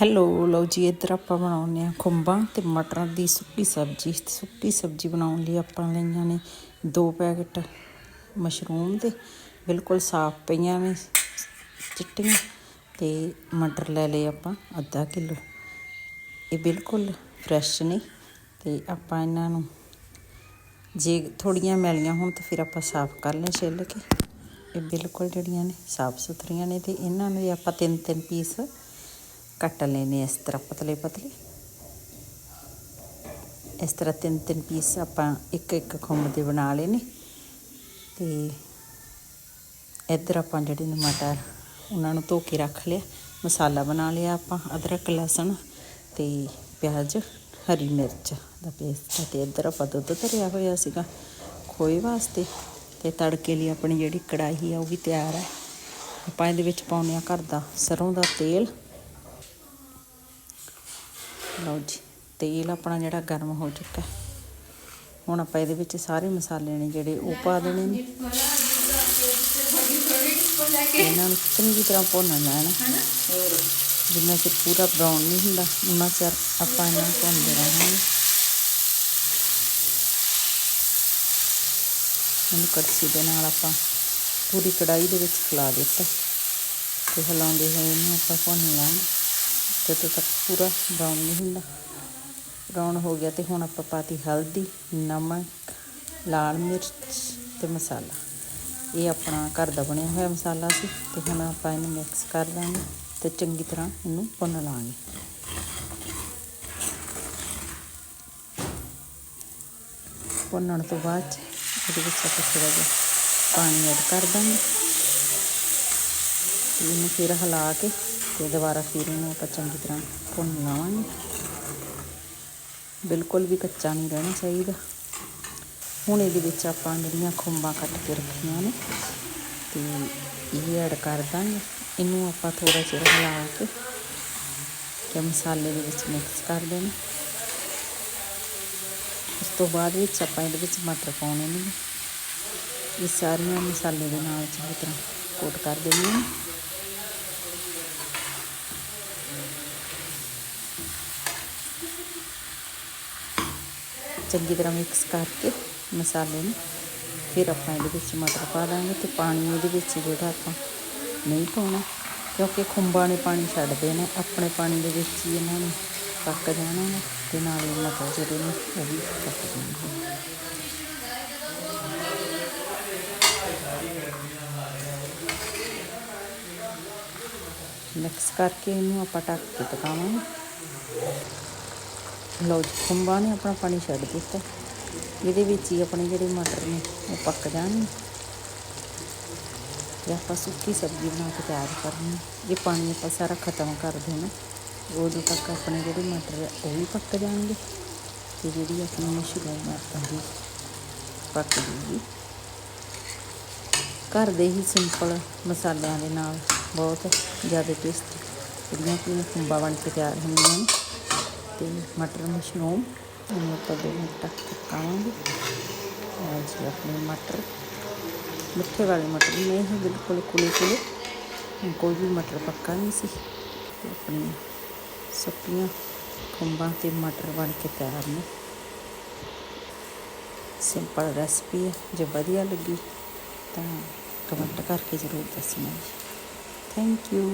Hello ਲਓ ਜੀ, ਇੱਧਰ ਆਪਾਂ ਬਣਾਉਂਦੇ ਆ ਖੁੰਬਾਂ ਤੇ ਮਟਰਾਂ ਦੀ ਸੁੱਕੀ ਸਬਜ਼ੀ। ਸੁੱਕੀ ਸਬਜ਼ੀ ਬਣਾਉਣ ਲਈ ਆਪਾਂ ਲਈਆਂ ਨੇ ਦੋ ਪੈਕਟ ਮਸ਼ਰੂਮ ਦੇ। ਬਿਲਕੁਲ ਸਾਫ਼ ਪਈਆਂ ਨੇ ਚਿੱਟੀਆਂ ਤੇ ਮਟਰ ਲੈ ਲਏ ਆਪਾਂ, ਅੱਧਾ ਕਿਲੋ। ਇਹ ਬਿਲਕੁਲ ਫਰੈਸ਼ ਨੇ ਤੇ ਆਪਾਂ ਇਹਨਾਂ ਨੂੰ ਜੇ ਥੋੜੀਆਂ ਮੈਲੀਆਂ ਹੋਣ ਤਾਂ ਫਿਰ ਆਪਾਂ ਸਾਫ਼ ਕਰ ਲੈ ਛਿੱਲ ਕੇ। ਇਹ ਬਿਲਕੁਲ ਜਿਹੜੀਆਂ ਨੇ ਸਾਫ਼ ਸੁਥਰੀਆਂ ਨੇ ਤੇ ਇਹਨਾਂ ਨੂੰ ਆਪਾਂ ਤਿੰਨ ਤਿੰਨ ਪੀਸ ਕੱਟ ਲੈਨੇ ਇਸ ਤਰ੍ਹਾਂ ਪਤਲੇ ਪਤਲੇ ਇਸ ਤਰ੍ਹਾਂ ਤਿੰਨ ਤਿੰਨ ਪੀਸ ਆਪਾਂ ਇੱਕ ਇੱਕ ਖੁੰਬ ਦੇ ਬਣਾ ਲਏ ਨੇ ਤੇ ਇੱਧਰ ਆਪਾਂ ਜਿਹੜੇ ਨੇ ਮਟਰ ਉਹਨਾਂ ਨੂੰ ਧੋ ਕੇ ਰੱਖ ਲਿਆ ਮਸਾਲਾ ਬਣਾ ਲਿਆ ਆਪਾਂ ਅਦਰਕ ਲਸਣ ਤੇ ਪਿਆਜ਼ ਹਰੀ ਮਿਰਚ ਦਾ ਪੇਸਟ ਤੇ ਇੱਧਰ ਆਪਾਂ ਦੁੱਧ ਧਰਿਆ ਹੋਇਆ ਸੀਗਾ ਖੋਏ ਵਾਸਤੇ ਤੇ ਤੜਕੇ ਲਈ ਆਪਣੀ ਜਿਹੜੀ ਕੜਾਹੀ ਆ ਉਹ ਵੀ ਤਿਆਰ ਹੈ ਆਪਾਂ ਇਹਦੇ ਵਿੱਚ ਪਾਉਂਦੇ ਆ ਘਰ ਦਾ ਸਰੋਂ ਦਾ ਤੇਲ ਲਓ ਜੀ ਤੇਲ ਆਪਣਾ ਜਿਹੜਾ ਗਰਮ ਹੋ ਚੁੱਕਾ ਹੁਣ ਆਪਾਂ ਇਹਦੇ ਵਿੱਚ ਸਾਰੇ ਮਸਾਲੇ ਨੇ ਜਿਹੜੇ ਉਹ ਪਾ ਦੇਣੇ ਨੇ। ਇਹਨਾਂ ਨੂੰ ਚੰਗੀ ਤਰ੍ਹਾਂ ਭੁੰਨ ਲੈਣਾ ਜਿੰਨਾ ਚਿਰ ਪੂਰਾ ਬਰਾਊਨ ਨਹੀਂ ਹੁੰਦਾ ਉਹਨਾਂ ਚਿਰ ਆਪਾਂ ਇਹਨਾਂ ਨੂੰ ਭੁੰਨਦੇ ਰਹਾਂਗੇ ਇਹਨੂੰ ਕੜਛੀ ਦੇ ਨਾਲ ਆਪਾਂ ਪੂਰੀ ਕੜਾਈ ਦੇ ਵਿੱਚ ਖਿਲਾ ਦਿੱਤਾ। ਤੇ ਹਿਲਾਉਂਦੇ ਹੋਏ ਇਹਨੂੰ ਆਪਾਂ ਭੁੰਨ ਲਾਂਗੇ। ਜਦੋਂ ਤੱਕ ਪੂਰਾ ਬਰਾਊਨ ਨਹੀਂ ਹੁੰਦਾ। ਬਰਾਊਨ ਹੋ ਗਿਆ ਤੇ ਹੁਣ ਆਪਾਂ ਪਾਤੀ ਹਲਦੀ, ਨਮਕ, ਲਾਲ ਮਿਰਚ ਤੇ ਮਸਾਲਾ। ਇਹ ਆਪਣਾ ਘਰ ਦਾ ਬਣਿਆ ਹੋਇਆ ਮਸਾਲਾ ਸੀ ਤੇ ਹੁਣ ਆਪਾਂ ਇਹਨੂੰ ਮਿਕਸ ਕਰ ਦਾਂਗੇ ਤੇ ਚੰਗੀ ਤਰ੍ਹਾਂ ਇਹਨੂੰ ਭੁੰਨ ਲਾਂਗੇ। ਭੁੰਨਣ ਤੋਂ ਬਾਅਦ 'ਚ ਇਹਦੇ ਵਿੱਚ ਆਪਾਂ ਥੋੜਾ ਜਿਹਾ ਪਾਣੀ ਐਡ ਕਰ ਦਾਂਗੇ। ਇਹਨੂੰ ਫਿਰ ਹਿਲਾ ਕੇ ਤੇ ਦੁਬਾਰਾ ਫਿਰ ਇਹਨੂੰ ਆਪਾਂ ਚੰਗੀ ਤਰ੍ਹਾਂ ਭੁੰਨ ਲਾਵਾਂਗੇ। ਬਿਲਕੁਲ ਵੀ ਕੱਚਾ ਨਹੀਂ ਰਹਿਣਾ ਚਾਹੀਦਾ। ਹੁਣ ਇਹਦੇ ਵਿੱਚ ਆਪਾਂ ਜਿਹੜੀਆਂ ਖੁੰਬਾਂ ਕੱਟ ਕੇ ਰੱਖੀਆਂ ਨੇ, ਤੇ ਇਹ ਐਡ ਕਰ ਦਾਂਗੇ। ਇਹਨੂੰ ਆਪਾਂ ਥੋੜਾ ਚਿਰ ਹਿਲਾ ਕੇ ਤੇ ਮਸਾਲੇ ਦੇ ਵਿੱਚ ਮਿਕਸ ਕਰ ਦੇਣਾ। ਉਸ ਤੋਂ ਬਾਅਦ ਵਿੱਚ ਆਪਾਂ ਇਹਦੇ ਵਿੱਚ ਮਟਰ ਪਾਉਣੇ ਨੇ। ਇਹ ਸਾਰੀਆਂ ਮਸਾਲੇ ਦੇ ਨਾਲ ਚੰਗੀ ਤਰ੍ਹਾਂ ਕੋਟ ਕਰ ਦੇਣੀ ਹੈ ਚੰਗੀ ਤਰ੍ਹਾਂ ਮਿਕਸ ਕਰਕੇ ਮਸਾਲੇ ਨੂੰ ਫਿਰ ਆਪਾਂ ਇਹਦੇ ਵਿੱਚ ਮਟਰ ਪਾ ਦਾਂਗੇ ਤੇ ਪਾਣੀ ਇਹਦੇ ਵਿੱਚ ਜਿਹੜਾ ਆਪਾਂ ਨਹੀਂ ਪਾਉਣਾ, ਕਿਉਂਕਿ ਖੁੰਬਾਂ ਨੇ ਪਾਣੀ ਛੱਡਦੇ ਨੇ ਆਪਣੇ ਪਾਣੀ ਦੇ ਵਿੱਚ ਹੀ ਇਹਨਾਂ ਨੂੰ ਪੱਕ ਜਾਣਾ ਨੇ ਤੇ ਨਾਲ ਹੀ ਮਟਰ ਜਿਹੜੇ ਨੇ ਉਹ ਵੀ ਪੱਕ ਜਾਣਗੇ। ਮਿਕਸ ਕਰਕੇ ਇਹਨੂੰ ਆਪਾਂ ਢੱਕ ਕੇ ਪਕਾਵਾਂਗੇ। ਲਓ ਜੀ ਖੁੰਬਾਂ ਨੇ ਆਪਣਾ ਪਾਣੀ ਛੱਡ ਦਿੱਤਾ। ਇਹਦੇ ਵਿੱਚ ਹੀ ਆਪਣੇ ਜਿਹੜੇ ਮਟਰ ਨੇ, ਉਹ ਪੱਕ ਜਾਣਗੇ। ਤੇ ਆਪਾਂ ਸੁੱਕੀ ਸਬਜ਼ੀ ਬਣਾ ਕੇ ਤਿਆਰ ਕਰਨੀ ਇਹ ਪਾਣੀ ਆਪਾਂ ਸਾਰਾ ਖਤਮ ਕਰ ਦੇਣਾ। ਉਦੋਂ ਤੱਕ ਆਪਣੇ ਜਿਹੜੇ ਮਟਰ ਆ, ਉਹ ਵੀ ਪੱਕ ਜਾਣਗੇ। ਤੇ ਜਿਹੜੀ ਆਪਣੀ ਮਸ਼ਰੂਮ ਆ ਦੀ ਪੱਕ ਜੂਗੀ। ਘਰ ਦੇ ਹੀ ਸਿੰਪਲ ਮਸਾਲਿਆਂ ਦੇ ਨਾਲ ਬਹੁਤ ਜ਼ਿਆਦਾ ਟੇਸਟੀ, ਜਿਹੜੀਆਂ ਕਿ ਖੁੰਬਾਂ ਬਣ ਕੇ ਤਿਆਰ ਹੁੰਦੀਆਂ ਨੇ। ਤੇ ਮਟਰ ਮਸ਼ਰੂਮ ਇਹਨੂੰ ਆਪਾਂ ਦੋ ਮਿੰਟ ਤੱਕ ਪਕਾਵਾਂਗੇ ਔਰ ਜੀ ਆਪਣੇ ਮਟਰ। ਮਿੱਠੇ ਵਾਲੇ ਮਟਰ ਨਹੀਂ ਹੈ ਬਿਲਕੁਲ ਕੁਲੇ ਕੁਲੇ। ਕੋਈ ਵੀ ਮਟਰ ਪੱਕਾ ਨਹੀਂ ਸੀ। ਤੇ ਆਪਣੀ ਸੁੱਕੀਆਂ ਖੁੰਬਾਂ ਤੇ ਮਟਰ ਬਣ ਕੇ ਤਿਆਰ ਨੇ। ਸਿੰਪਲ ਰੈਸਪੀ ਹੈ। ਜੇ ਵਧੀਆ ਲੱਗੀ ਤਾਂ ਕਮੈਂਟ ਕਰਕੇ ਜ਼ਰੂਰ ਦੱਸਣਾ ਜੀ। Thank you